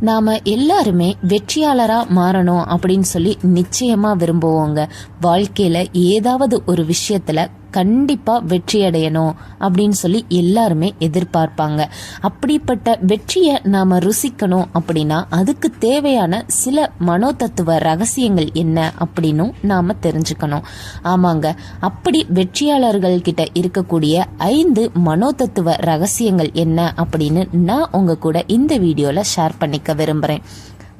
நாம எல்லாருமே வெற்றியாளரா மாறணும் அப்படின்னு சொல்லி நிச்சயமா விரும்புவோங்க. வாழ்க்கையில ஏதாவது ஒரு விஷயத்துல கண்டிப்பாக வெற்றி அடையணும் அப்படின்னு சொல்லி எல்லாருமே எதிர்பார்ப்பாங்க. அப்படிப்பட்ட வெற்றியை நாம் ருசிக்கணும் அப்படின்னா அதுக்கு தேவையான சில மனோதத்துவ ரகசியங்கள் என்ன அப்படின்னும் நாம் தெரிஞ்சுக்கணும். ஆமாங்க அப்படி வெற்றியாளர்கள் கிட்ட இருக்கக்கூடிய ஐந்து மனோதத்துவ ரகசியங்கள் என்ன அப்படின்னு நான் உங்க கூட இந்த வீடியோவில் ஷேர் பண்ணிக்க விரும்புகிறேன்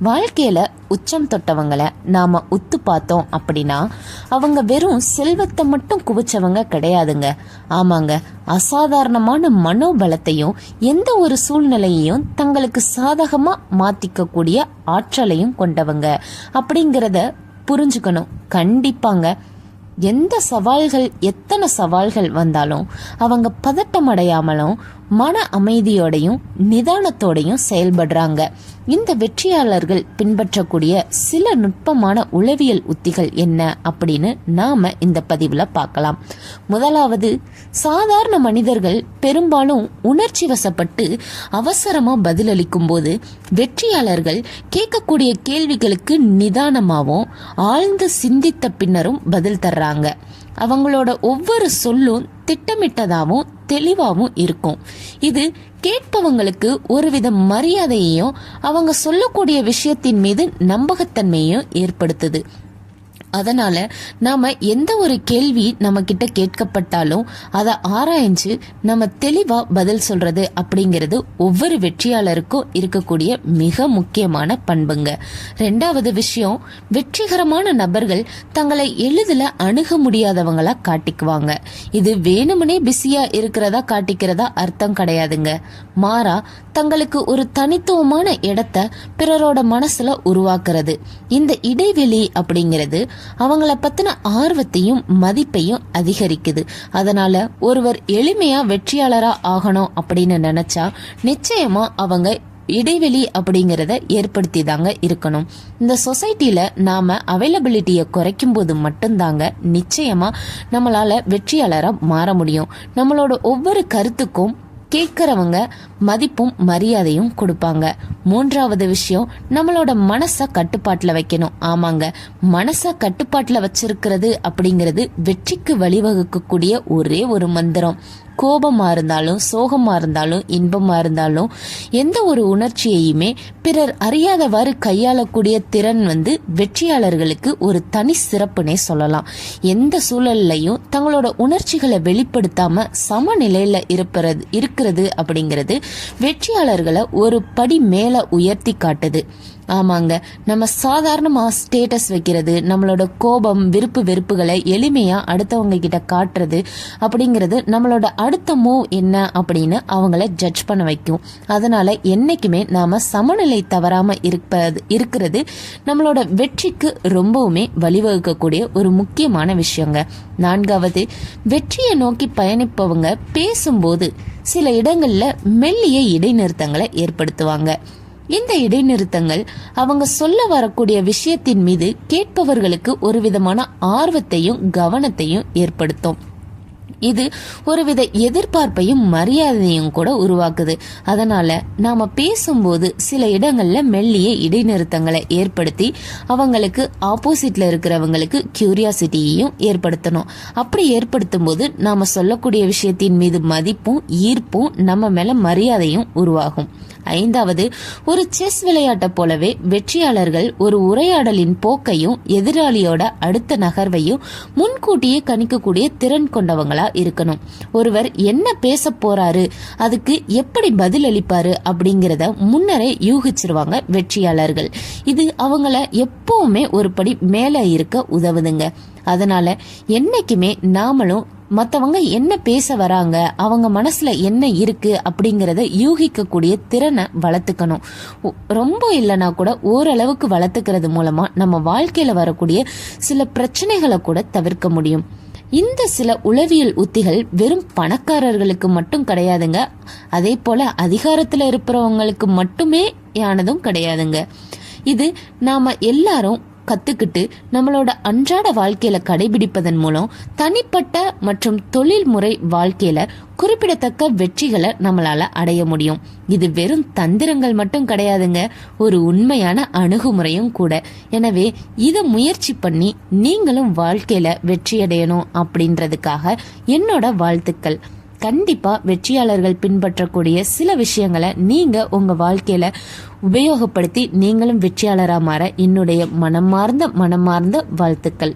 வாழ்க்கையில் உச்சம் தொட்டவங்களை நாம் உத்து பார்த்தோம் அப்படின்னா அவங்க வெறும் செல்வத்தை மட்டும் குவிச்சவங்க கிடையாதுங்க. ஆமாங்க அசாதாரணமான மனோபலத்தையும் எந்த ஒரு சூழ்நிலையையும் தங்களுக்கு சாதகமாக மாற்றிக்கக்கூடிய ஆற்றலையும் கொண்டவங்க. அப்படிங்கிறத புரிஞ்சுக்கணும். கண்டிப்பாங்க. எந்த சவால்கள் எத்தனை சவால்கள் வந்தாலும் அவங்க பதட்டம் அடையாமலும் மன அமைதியோடையும் நிதானத்தோடையும் செயல்படுறாங்க. இந்த வெற்றியாளர்கள் பின்பற்றக்கூடிய சில நுட்பமான உளவியல் உத்திகள் என்ன அப்படின்னு நாம இந்த பதிவுல பார்க்கலாம். முதலாவது சாதாரண மனிதர்கள் பெரும்பாலும் உணர்ச்சி வசப்பட்டு அவசரமா பதிலளிக்கும் போது வெற்றியாளர்கள் கேட்கக்கூடிய கேள்விகளுக்கு நிதானமாகவும் ஆழ்ந்து சிந்தித்த பின்னரும் பதில் தர்றாங்க. அவங்களோட ஒவ்வொரு சொல்லும் திட்டமிட்டதாகவும் தெளிவாகவும் இருக்கும். இது கேட்பவங்களுக்கு ஒருவித மரியாதையையும் அவங்க சொல்லக்கூடிய விஷயத்தின் மீது நம்பகத்தன்மையும் ஏற்படுத்துது. அதனால நாம எந்த ஒரு கேள்வி நம்ம கிட்ட கேட்கப்பட்டாலும் அதை ஆராய்ஞ்சு நம்ம தெளிவா பதில் சொல்றது அப்படிங்கிறது ஒவ்வொரு வெற்றியாளருக்கும் இருக்கக்கூடிய மிக முக்கியமான பண்புங்க. ரெண்டாவது விஷயம் வெற்றிகரமான நபர்கள் தங்களை எளிதில் அணுக முடியாதவங்களா காட்டிக்குவாங்க. இது வேணுமனே பிஸியா இருக்கிறதா காட்டிக்கிறதா அர்த்தம் கிடையாதுங்க. மாறா தங்களுக்கு ஒரு தனித்துவமான இடத்த பிறரோட மனசுல உருவாக்குறது. இந்த இடைவெளி அப்படிங்கிறது அவங்கள பத்தின ஆர்வத்தையும் மதிப்பையும் அதிகரிக்குது. அதனால ஒருவர் எளிமையா வெற்றியாளரா ஆகணும் அப்படின்னு நினைச்சா நிச்சயமா அவங்க இடைவெளி அப்படிங்கிறத ஏற்படுத்தி தாங்க இருக்கணும். இந்த சொசைட்டியில் நாம அவைலபிலிட்டியை குறைக்கும் போது மட்டும்தாங்க நிச்சயமா நம்மளால வெற்றியாளராக மாற முடியும். நம்மளோட ஒவ்வொரு கருத்துக்கும் கேட்கறவங்க மதிப்பும் மரியாதையும் கொடுப்பாங்க. மூன்றாவது விஷயம் நம்மளோட மனசை கட்டுப்பாட்டில் வைக்கணும். ஆமாங்க மனசை கட்டுப்பாட்டில் வச்சிருக்கிறது அப்படிங்கிறது வெற்றிக்கு வழிவகுக்கக்கூடிய ஒரே ஒரு மந்திரம். கோபமாக இருந்தாலும் சோகமாக இருந்தாலும் இன்பமாக இருந்தாலும் எந்த ஒரு உணர்ச்சியையுமே பிறர் அறியாதவாறு கையாளக்கூடிய திறன் வந்து வெற்றியாளர்களுக்கு ஒரு தனி சிறப்புனே சொல்லலாம். எந்த சூழல்லையும் தங்களோட உணர்ச்சிகளை வெளிப்படுத்தாம சமநிலையில் இருப்பது இருக்கிறது அப்படிங்கிறது வெற்றியாளர்களை ஒரு படி மேலே உயர்த்தி காட்டுது. ஆமாங்க நம்ம சாதாரணமாக ஸ்டேட்டஸ் வைக்கிறது நம்மளோட கோபம் விருப்பு வெறுப்புகளை எளிமையாக அடுத்தவங்க கிட்ட காட்டுறது அப்படிங்கிறது நம்மளோட அடுத்த மூவ் என்ன அப்படின்னு அவங்கள ஜட்ஜ் பண்ண வைக்கும். அதனால என்றைக்குமே நாம் சமநிலை தவறாமல் இருப்பது இருக்கிறது நம்மளோட வெற்றிக்கு ரொம்பவுமே வழிவகுக்கக்கூடிய ஒரு முக்கியமான விஷயங்க. நான்காவது வெற்றியை நோக்கி பயணிப்பவங்க பேசும்போது சில இடங்களில் மெல்லிய இடைநிறுத்தங்களை ஏற்படுத்துவாங்க. இந்த இடைநிறுத்தங்கள் அவங்க சொல்ல வரக்கூடிய விஷயத்தின் மீது கேட்பவர்களுக்கு ஒரு விதமான ஆர்வத்தையும் கவனத்தையும் ஏற்படுத்தும். இது ஒருவித எதிர்பார்ப்பையும் மரியாதையும் கூட உருவாக்குது. அதனால நாம பேசும்போது சில இடங்கள்ல மெல்லிய இடைநிறுத்தங்களை ஏற்படுத்தி அவங்களுக்கு ஆப்போசிட்ல இருக்கிறவங்களுக்கு கியூரியாசிட்டியையும் ஏற்படுத்தணும். அப்படி ஏற்படுத்தும் போது நாம சொல்லக்கூடிய விஷயத்தின் மீது மதிப்பும் ஈர்ப்பும் நம்ம மேல மரியாதையும் உருவாகும். ஐந்தாவது ஒரு செஸ் விளையாட்டை போலவே வெற்றியாளர்கள் ஒரு உரையாடலின் போக்கையும் எதிராளியோட அடுத்த நகர்வையும் முன்கூட்டியே கணிக்கக்கூடிய திறன் கொண்டவங்களா இருக்கணும். ஒருவர் என்ன பேச போறாரு அதுக்கு எப்படி பதிலளிப்பாரு அப்படிங்கிறத முன்னரே யூகிச்சிருவாங்க வெற்றியாளர்கள். இது அவங்கள எப்பவுமே ஒரு படி மேல இருக்க உதவுதுங்க. அதனால என்னைக்குமே நாமளும் மற்றவங்க என்ன பேச வராங்க அவங்க மனசுல என்ன இருக்கு அப்படிங்கறத யூகிக்கக்கூடிய திறனை வளர்த்துக்கணும். ரொம்ப இல்லைனா கூட ஓரளவுக்கு வளர்த்துக்கிறது மூலமா நம்ம வாழ்க்கையில வரக்கூடிய சில பிரச்சனைகளை கூட தவிர்க்க முடியும். இந்த சில உளவியல் உத்திகள் வெறும் பணக்காரர்களுக்கு மட்டும் கிடையாதுங்க. அதே போல அதிகாரத்துல இருப்பவங்களுக்கு மட்டுமே யானதும் கிடையாதுங்க. இது நாம எல்லாரும் கத்துக்கிட்டு நம்மளோட அன்றாட வாழ்க்கையில கடைபிடிப்பதன் மூலம் தனிப்பட்ட மற்றும் தொழில்முறை வாழ்க்கையில குறிப்பிடத்தக்க வெற்றிகளை நம்மளால அடைய முடியும். இது வெறும் தந்திரங்கள் மட்டும் கிடையாதுங்க. ஒரு உண்மையான அணுகுமுறையும் கூட. எனவே இதை முயற்சி பண்ணி நீங்களும் வாழ்க்கையில வெற்றியடையணும் அப்படின்றதுக்காக என்னோட வாழ்த்துக்கள். கண்டிப்பா வெற்றியாளர்கள் பின்பற்றக்கூடிய சில விஷயங்களை நீங்க உங்க வாழ்க்கையில உபயோகப்படுத்தி நீங்களும் வெற்றியாளராக மாற என்னுடைய மனமார்ந்த மனமார்ந்த வாழ்த்துக்கள்.